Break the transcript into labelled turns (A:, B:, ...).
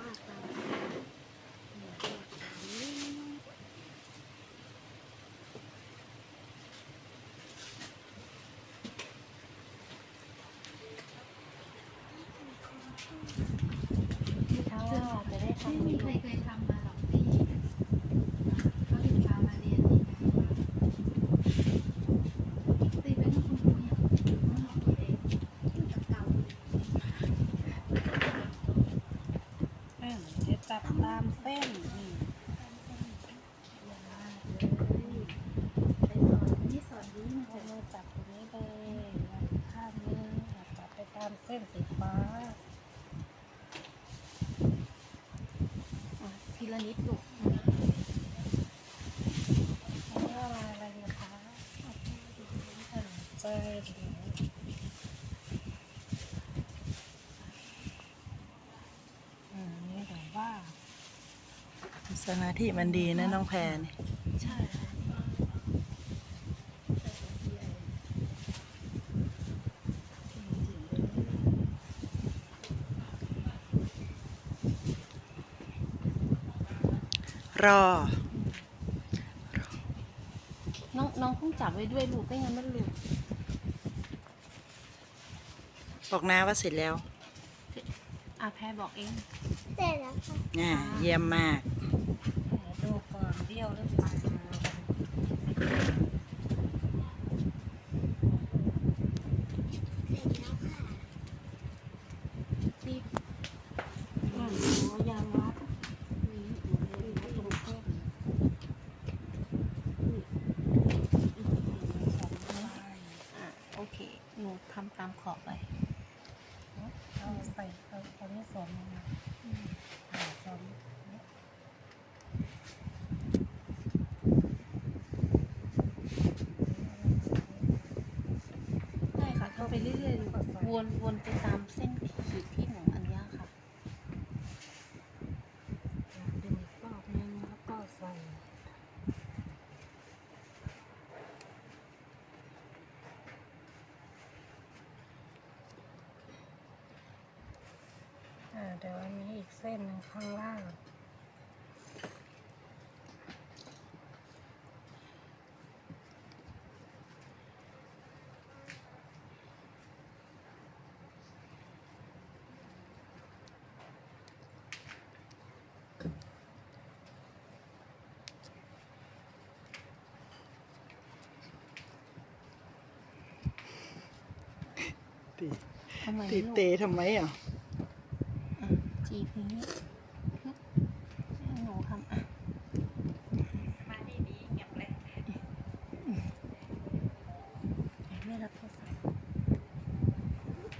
A: มากเลยไม่
B: มีใครเคยทำมา
A: จับตามเส้นนี่
B: อย่าเลยไปสอนนี่สอนดีมา
A: มือจับตรงนี้เลยข้างนึงจับไปตามเส้นสีฟ้า
B: ทีละนิดลูก
A: อันนี้ว่าลายอะไรดีคะขนมใจหรืออืมนี่แต่ว่า
C: สมาธิมันดีนะน้องแพรนี่
B: ใช่ค่ะ
C: รอ
B: น้องน้องเพิ่งจับไว้ด้วยลูกไม่งั้นมันหลุด
C: บอกนาว่าเสร็จแล้ว
B: อะแพรบอกเอง
D: เสร็จแล้วค่ะ
C: อ่า เยี่ยมมาก
A: ดู ก่อนเบี้ยวหรือเปล่า
D: เสร็จแล้วค่ะ
B: รีบ
A: อืมเอายางรัดนี่อยู่ในตรงเส้นนี่สองลาย
B: อะโอเค หนูทำตามขอบไป
A: เอาใส่เอาเอานี่สวมลงมาอ่าส วมเนี่ย
B: ไปเรื่อยๆวนวนไปตามเส้นขีดที่หนูอันเนี้ยค่ะ
A: ดึงอีกรอบนึงแล้วก็ใส่อ่าเดี๋ยวอันนี้อีกเส้นหนึ่งข้างล่าง
C: ตี
B: ทำไม
C: ตี
B: ลูก
C: เตทำไมอะ
B: อะจีบอย่างนี้ฮึบให้หนูทำอะ